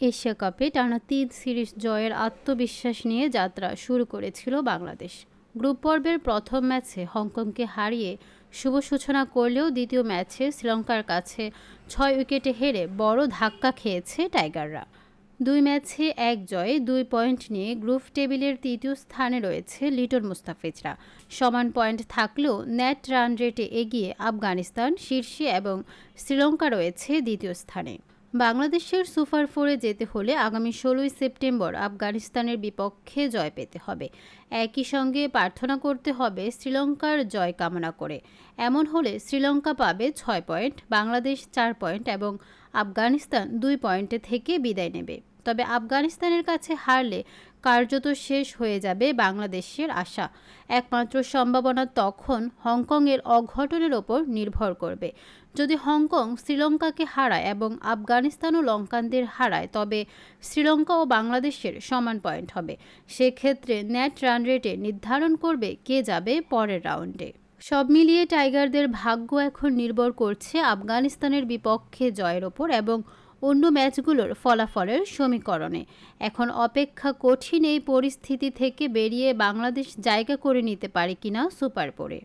Asia কাপে টানা তিন সিরিজ জয়ের আত্মবিশ্বাস নিয়ে যাত্রা শুরু করেছিল বাংলাদেশ। গ্রুপ পর্বের প্রথম ম্যাচে হংকংকে হারিয়ে শুভ সূচনা করলেও দ্বিতীয় ম্যাচে শ্রীলঙ্কার কাছে ছয় উইকেটে হেরে বড় ধাক্কা খেয়েছে টাইগাররা। দুই ম্যাচে এক জয়ে দুই পয়েন্ট নিয়ে গ্রুপ টেবিলের তৃতীয় স্থানে রয়েছে লিটন মুস্তাফিজরা। সমান পয়েন্ট থাকলেও নেট রান রেটে এগিয়ে আফগানিস্তান, শীর্ষে এবং শ্রীলঙ্কা রয়েছে দ্বিতীয় স্থানে। বাংলাদেশের সুপার ফোরে যেতে হলে আগামী ষোলোই সেপ্টেম্বর আফগানিস্তানের বিপক্ষে জয় পেতে হবে। একই সঙ্গে প্রার্থনা করতে হবে শ্রীলঙ্কার জয় কামনা করে। এমন হলে শ্রীলঙ্কা পাবে ছয় পয়েন্ট, বাংলাদেশ চার পয়েন্ট এবং আফগানিস্তান দুই পয়েন্টে থেকে বিদায় নেবে। তবে আফগানিস্তানের কাছে হারলে কার্যত শেষ হয়ে যাবে বাংলাদেশের আশা। একমাত্র সম্ভাবনা তখন হংকংয়ের অঘটনের ওপর নির্ভর করবে। যদি হংকং শ্রীলঙ্কাকে হারায় এবং আফগানিস্তান ও লঙ্কানদের হারায়, তবে শ্রীলঙ্কা ও বাংলাদেশের সমান পয়েন্ট হবে। সেক্ষেত্রে নেট রান রেটে নির্ধারণ করবে কে যাবে পরের রাউন্ডে। সব মিলিয়ে টাইগারদের ভাগ্য এখন নির্ভর করছে আফগানিস্তানের বিপক্ষে জয়ের ওপর এবং অন্য ম্যাচগুলোর ফলাফলের সমীকরণে। এখন অপেক্ষা কঠিন এই পরিস্থিতি থেকে বেরিয়ে বাংলাদেশ জায়গা করে নিতে পারে কিনা সুপার পরে